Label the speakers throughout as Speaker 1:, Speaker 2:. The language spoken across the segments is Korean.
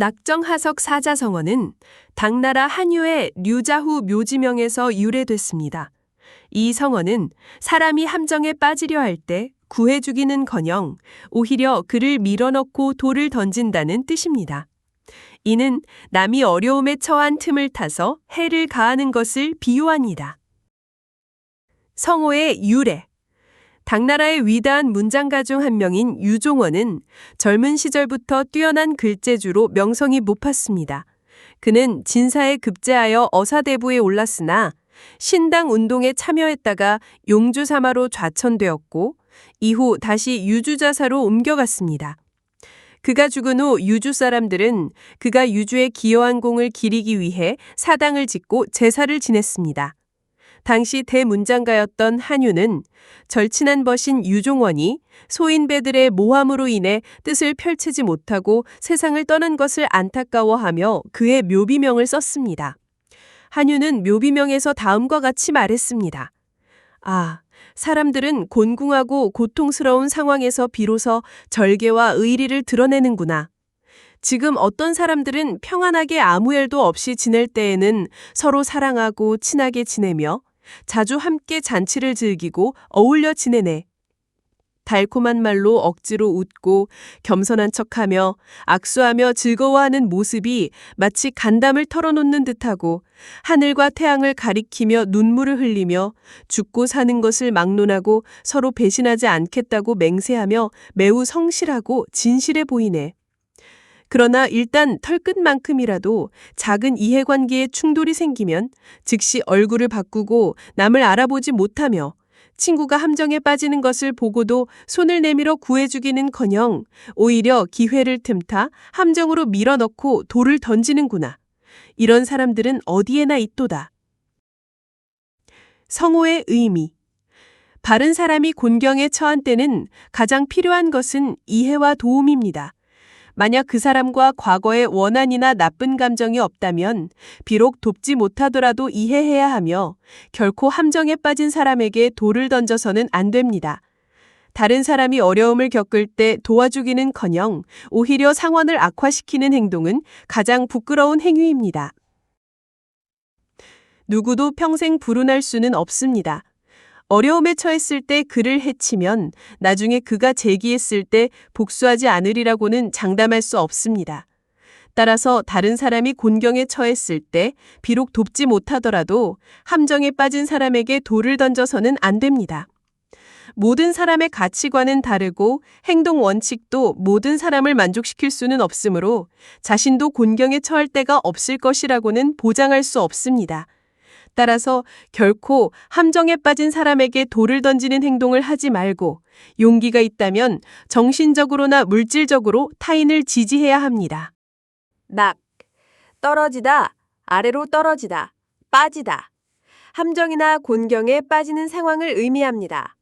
Speaker 1: 낙정하석 사자성어는 당나라 한유의 류자후 묘지명에서 유래됐습니다. 이 성어는 사람이 함정에 빠지려 할 때 구해 주기는커녕 오히려 그를 밀어넣고 돌을 던진다는 뜻입니다. 이는 남이 어려움에 처한 틈을 타서 해를 가하는 것을 비유합니다. 성어의 유래 당나라의 위대한 문장가 중 한 명인 유종원은 젊은 시절부터 뛰어난 글재주로 명성이 높았습니다. 그는 진사에 급제하여 어사대부에 올랐으나 신당 운동에 참여했다가 용주사마로 좌천되었고 이후 다시 유주자사로 옮겨갔습니다. 그가 죽은 후 유주 사람들은 그가 유주에 기여한 공을 기리기 위해 사당을 짓고 제사를 지냈습니다. 당시 대문장가였던 한유는 절친한 벗인 유종원이 소인배들의 모함으로 인해 뜻을 펼치지 못하고 세상을 떠난 것을 안타까워하며 그의 묘비명을 썼습니다. 한유는 묘비명에서 다음과 같이 말했습니다. 아, 사람들은 곤궁하고 고통스러운 상황에서 비로소 절개와 의리를 드러내는구나. 지금 어떤 사람들은 평안하게 아무 일도 없이 지낼 때에는 서로 사랑하고 친하게 지내며 자주 함께 잔치를 즐기고 어울려 지내네. 달콤한 말로 억지로 웃고 겸손한 척하며 악수하며 즐거워하는 모습이 마치 간담을 털어놓는 듯하고 하늘과 태양을 가리키며 눈물을 흘리며 죽고 사는 것을 막론하고 서로 배신하지 않겠다고 맹세하며 매우 성실하고 진실해 보이네. 그러나 일단 털끝만큼이라도 작은 이해관계에 충돌이 생기면 즉시 얼굴을 바꾸고 남을 알아보지 못하며 친구가 함정에 빠지는 것을 보고도 손을 내밀어 구해주기는 커녕 오히려 기회를 틈타 함정으로 밀어넣고 돌을 던지는구나. 이런 사람들은 어디에나 있도다. 성호의 의미 바른 사람이 곤경에 처한 때는 가장 필요한 것은 이해와 도움입니다. 만약 그 사람과 과거에 원한이나 나쁜 감정이 없다면 비록 돕지 못하더라도 이해해야 하며 결코 함정에 빠진 사람에게 돌을 던져서는 안 됩니다. 다른 사람이 어려움을 겪을 때 도와주기는 커녕 오히려 상황을 악화시키는 행동은 가장 부끄러운 행위입니다. 누구도 평생 불운할 수는 없습니다. 어려움에 처했을 때 그를 해치면 나중에 그가 재기했을 때 복수하지 않으리라고는 장담할 수 없습니다. 따라서 다른 사람이 곤경에 처했을 때 비록 돕지 못하더라도 함정에 빠진 사람에게 돌을 던져서는 안 됩니다. 모든 사람의 가치관은 다르고 행동 원칙도 모든 사람을 만족시킬 수는 없으므로 자신도 곤경에 처할 때가 없을 것이라고는 보장할 수 없습니다. 따라서 결코 함정에 빠진 사람에게 돌을 던지는 행동을 하지 말고 용기가 있다면 정신적으로나 물질적으로 타인을 지지해야 합니다.
Speaker 2: 낙, 떨어지다, 아래로 떨어지다, 빠지다. 함정이나 곤경에 빠지는 상황을 의미합니다.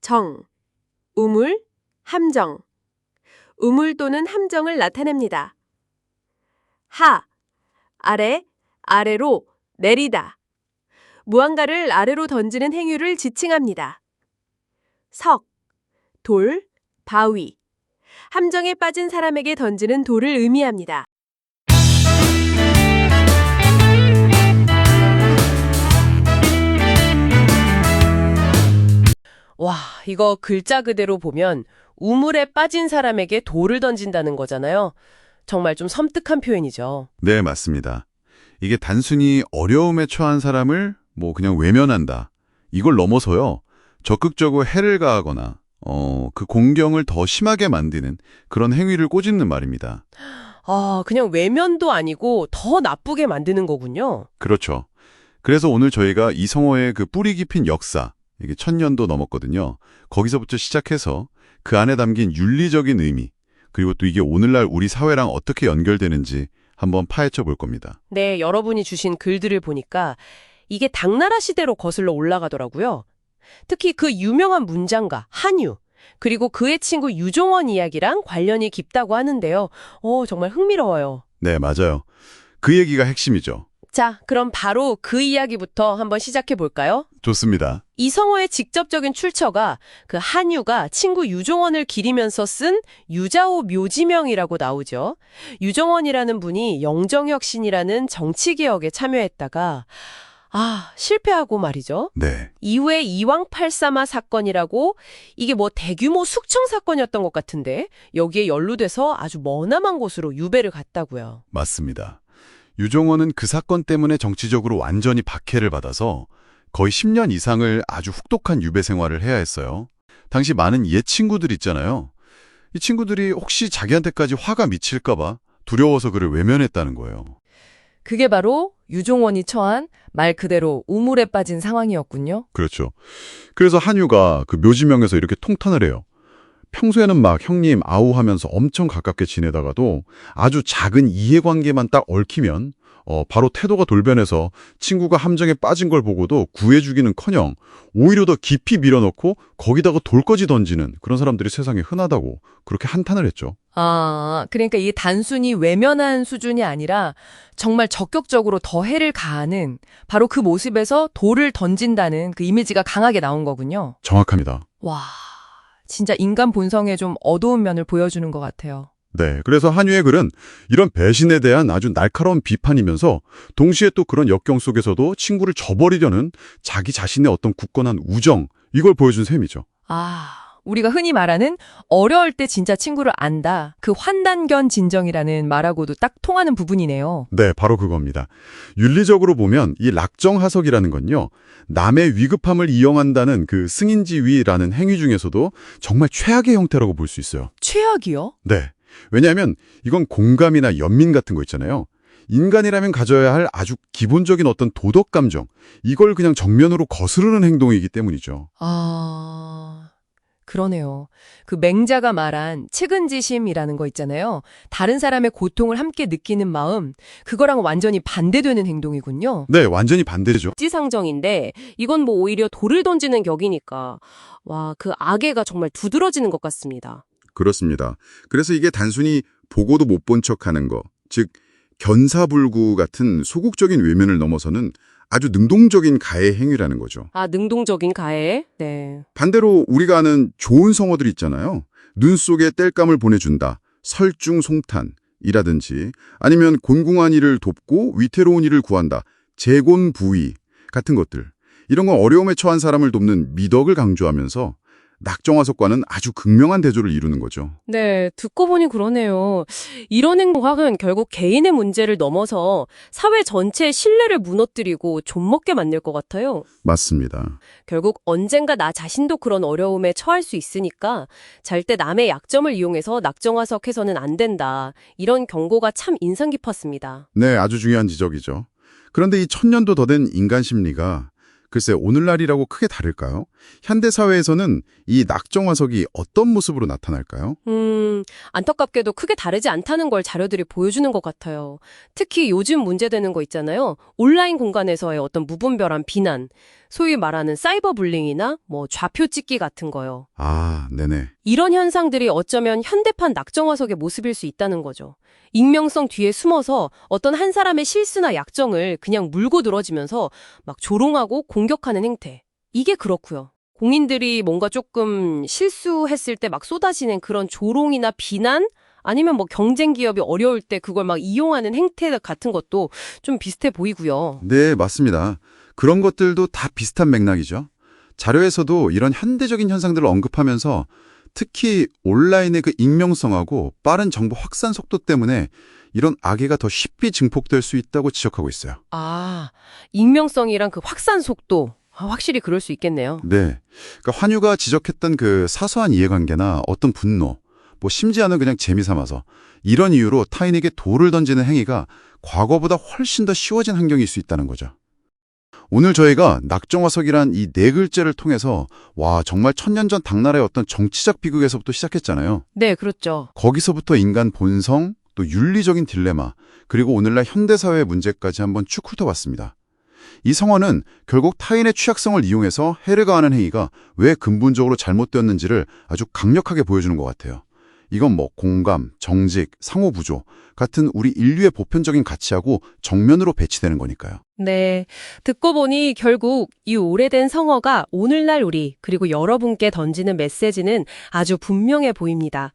Speaker 2: 정, 우물, 함정. 우물 또는 함정을 나타냅니다. 하, 아래, 아래로, 내리다. 무언가를 아래로 던지는 행위를 지칭합니다. 석, 돌, 바위. 함정에 빠진 사람에게 던지는 돌을 의미합니다.
Speaker 3: 와, 이거 글자 그대로 보면 우물에 빠진 사람에게 돌을 던진다는 거잖아요. 정말 좀 섬뜩한 표현이죠.
Speaker 4: 네, 맞습니다. 이게 단순히 어려움에 처한 사람을 뭐 그냥 외면한다. 이걸 넘어서요. 적극적으로 해를 가하거나 어, 그 공경을 더 심하게 만드는 그런 행위를 꼬집는 말입니다.
Speaker 3: 아, 그냥 외면도 아니고 더 나쁘게 만드는 거군요.
Speaker 4: 그렇죠. 그래서 오늘 저희가 이성어의 그 뿌리 깊은 역사, 이게 천년도 넘었거든요. 거기서부터 시작해서 그 안에 담긴 윤리적인 의미, 그리고 또 이게 오늘날 우리 사회랑 어떻게 연결되는지 한번 파헤쳐 볼 겁니다.
Speaker 3: 네, 여러분이 주신 글들을 보니까 이게 당나라 시대로 거슬러 올라가더라고요. 특히 그 유명한 문장가 한유, 그리고 그의 친구 유종원 이야기랑 관련이 깊다고 하는데요. 어, 정말 흥미로워요.
Speaker 4: 네, 맞아요. 그 얘기가 핵심이죠.
Speaker 3: 자, 그럼 바로 그 이야기부터 한번 시작해 볼까요?
Speaker 4: 좋습니다.
Speaker 3: 이성어의 직접적인 출처가 그 한유가 친구 유종원을 기리면서 쓴 유자오 묘지명이라고 나오죠. 유종원이라는 분이 영정혁신이라는 정치개혁에 참여했다가 아, 실패하고 말이죠.
Speaker 4: 네.
Speaker 3: 이후에 이왕팔사마 사건이라고 이게 뭐 대규모 숙청 사건이었던 것 같은데 여기에 연루돼서 아주 머나먼 곳으로 유배를 갔다고요.
Speaker 4: 맞습니다. 유종원은 그 사건 때문에 정치적으로 완전히 박해를 받아서 거의 10년 이상을 아주 혹독한 유배 생활을 해야 했어요. 당시 많은 옛 친구들 있잖아요. 이 친구들이 혹시 자기한테까지 화가 미칠까봐 두려워서 그를 외면했다는 거예요.
Speaker 5: 그게 바로 유종원이 처한 말 그대로 우물에 빠진 상황이었군요.
Speaker 4: 그렇죠. 그래서 한유가 그 묘지명에서 이렇게 통탄을 해요. 평소에는 막 형님 아우 하면서 엄청 가깝게 지내다가도 아주 작은 이해관계만 딱 얽히면 어, 바로 태도가 돌변해서 친구가 함정에 빠진 걸 보고도 구해주기는커녕 오히려 더 깊이 밀어넣고 거기다가 돌거지 던지는 그런 사람들이 세상에 흔하다고 그렇게 한탄을 했죠.
Speaker 5: 아, 그러니까 이게 단순히 외면한 수준이 아니라 정말 적극적으로 더 해를 가하는 바로 그 모습에서 돌을 던진다는 그 이미지가 강하게 나온 거군요.
Speaker 4: 정확합니다.
Speaker 5: 와, 진짜 인간 본성의 좀 어두운 면을 보여주는 것 같아요.
Speaker 4: 네, 그래서 한유의 글은 이런 배신에 대한 아주 날카로운 비판이면서 동시에 또 그런 역경 속에서도 친구를 저버리려는 자기 자신의 어떤 굳건한 우정 이걸 보여준 셈이죠.
Speaker 5: 아, 우리가 흔히 말하는 어려울 때 진짜 친구를 안다. 그 환단견 진정이라는 말하고도 딱 통하는 부분이네요.
Speaker 4: 네, 바로 그겁니다. 윤리적으로 보면 이 락정하석이라는 건요. 남의 위급함을 이용한다는 그 승인지위라는 행위 중에서도 정말 최악의 형태라고 볼 수 있어요.
Speaker 5: 최악이요?
Speaker 4: 네. 왜냐하면 이건 공감이나 연민 같은 거 있잖아요. 인간이라면 가져야 할 아주 기본적인 어떤 도덕 감정, 이걸 그냥 정면으로 거스르는 행동이기 때문이죠.
Speaker 5: 아, 그러네요. 그 맹자가 말한 측은지심이라는 거 있잖아요. 다른 사람의 고통을 함께 느끼는 마음, 그거랑 완전히 반대되는 행동이군요.
Speaker 4: 네, 완전히 반대죠.
Speaker 2: 지상정인데 이건 뭐 오히려 돌을 던지는 격이니까 와, 그 악애가 정말 두드러지는 것 같습니다.
Speaker 6: 그렇습니다. 그래서 이게 단순히 보고도 못 본 척하는 거, 즉 견사불구 같은 소극적인 외면을 넘어서는 아주 능동적인 가해 행위라는 거죠.
Speaker 2: 아, 능동적인 가해? 네.
Speaker 6: 반대로 우리가 아는 좋은 성어들 있잖아요. 눈 속에 땔감을 보내준다. 설중송탄이라든지 아니면 곤궁한 이를 돕고 위태로운 이를 구한다. 재곤부의 같은 것들. 이런 건 어려움에 처한 사람을 돕는 미덕을 강조하면서 낙정화석과는 아주 극명한 대조를 이루는 거죠.
Speaker 2: 네, 듣고 보니 그러네요. 이런 행동학은 결국 개인의 문제를 넘어서 사회 전체의 신뢰를 무너뜨리고 좀먹게 만들 것 같아요.
Speaker 6: 맞습니다.
Speaker 2: 결국 언젠가 나 자신도 그런 어려움에 처할 수 있으니까 잘 때 남의 약점을 이용해서 낙정화석해서는 안 된다. 이런 경고가 참 인상 깊었습니다.
Speaker 6: 네, 아주 중요한 지적이죠. 그런데 이 천년도 더 된 인간 심리가 글쎄 오늘날이라고 크게 다를까요? 현대 사회에서는 이 낙정화석이 어떤 모습으로 나타날까요?
Speaker 2: 음, 안타깝게도 크게 다르지 않다는 걸 자료들이 보여주는 것 같아요. 특히 요즘 문제되는 거 있잖아요. 온라인 공간에서의 어떤 무분별한 비난, 소위 말하는 사이버 불링이나 뭐 좌표 찍기 같은 거요.
Speaker 6: 아, 네네.
Speaker 2: 이런 현상들이 어쩌면 현대판 낙정화석의 모습일 수 있다는 거죠. 익명성 뒤에 숨어서 어떤 한 사람의 실수나 약정을 그냥 물고 늘어지면서 막 조롱하고 공격하는 행태. 이게 그렇고요. 공인들이 뭔가 조금 실수했을 때 막 쏟아지는 그런 조롱이나 비난 아니면 뭐 경쟁 기업이 어려울 때 그걸 막 이용하는 행태 같은 것도 좀 비슷해 보이고요.
Speaker 6: 네, 맞습니다. 그런 것들도 다 비슷한 맥락이죠. 자료에서도 이런 현대적인 현상들을 언급하면서 특히 온라인의 그 익명성하고 빠른 정보 확산 속도 때문에 이런 악의가 더 쉽게 증폭될 수 있다고 지적하고 있어요.
Speaker 2: 아, 익명성이랑 그 확산 속도. 아, 확실히 그럴 수 있겠네요.
Speaker 6: 네. 그러니까 환유가 지적했던 그 사소한 이해관계나 어떤 분노, 뭐 심지어는 그냥 재미삼아서 이런 이유로 타인에게 돌을 던지는 행위가 과거보다 훨씬 더 쉬워진 환경일 수 있다는 거죠. 오늘 저희가 낙정화석이란 이 네 글자를 통해서 와 정말 천년 전 당나라의 어떤 정치적 비극에서부터 시작했잖아요.
Speaker 2: 네, 그렇죠.
Speaker 6: 거기서부터 인간 본성, 또 윤리적인 딜레마, 그리고 오늘날 현대사회의 문제까지 한번 쭉 훑어봤습니다. 이 성어는 결국 타인의 취약성을 이용해서 해를 가하는 행위가 왜 근본적으로 잘못되었는지를 아주 강력하게 보여주는 것 같아요. 이건 뭐 공감, 정직, 상호부조 같은 우리 인류의 보편적인 가치하고 정면으로 배치되는 거니까요.
Speaker 1: 네. 듣고 보니 결국 이 오래된 성어가 오늘날 우리 그리고 여러분께 던지는 메시지는 아주 분명해 보입니다.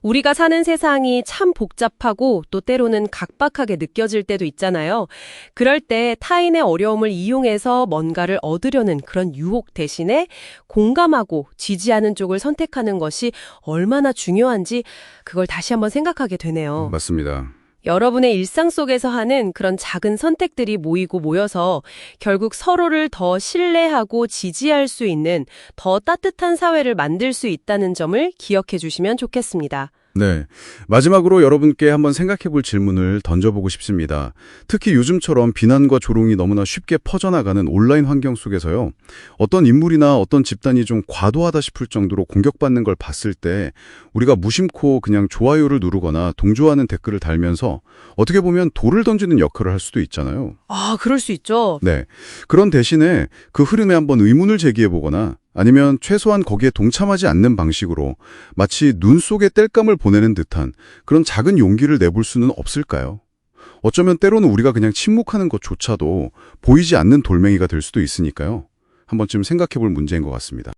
Speaker 1: 우리가 사는 세상이 참 복잡하고 또 때로는 각박하게 느껴질 때도 있잖아요. 그럴 때 타인의 어려움을 이용해서 뭔가를 얻으려는 그런 유혹 대신에 공감하고 지지하는 쪽을 선택하는 것이 얼마나 중요한지 그걸 다시 한번 생각하게 되네요.
Speaker 6: 맞습니다.
Speaker 1: 여러분의 일상 속에서 하는 그런 작은 선택들이 모이고 모여서 결국 서로를 더 신뢰하고 지지할 수 있는 더 따뜻한 사회를 만들 수 있다는 점을 기억해 주시면 좋겠습니다.
Speaker 6: 네. 마지막으로 여러분께 한번 생각해 볼 질문을 던져보고 싶습니다. 특히 요즘처럼 비난과 조롱이 너무나 쉽게 퍼져나가는 온라인 환경 속에서요. 어떤 인물이나 어떤 집단이 좀 과도하다 싶을 정도로 공격받는 걸 봤을 때 우리가 무심코 그냥 좋아요를 누르거나 동조하는 댓글을 달면서 어떻게 보면 돌을 던지는 역할을 할 수도 있잖아요.
Speaker 1: 아, 그럴 수 있죠.
Speaker 6: 네. 그런 대신에 그 흐름에 한번 의문을 제기해 보거나 아니면 최소한 거기에 동참하지 않는 방식으로 마치 눈 속에 땔감을 보내는 듯한 그런 작은 용기를 내볼 수는 없을까요? 어쩌면 때로는 우리가 그냥 침묵하는 것조차도 보이지 않는 돌멩이가 될 수도 있으니까요. 한 번쯤 생각해 볼 문제인 것 같습니다.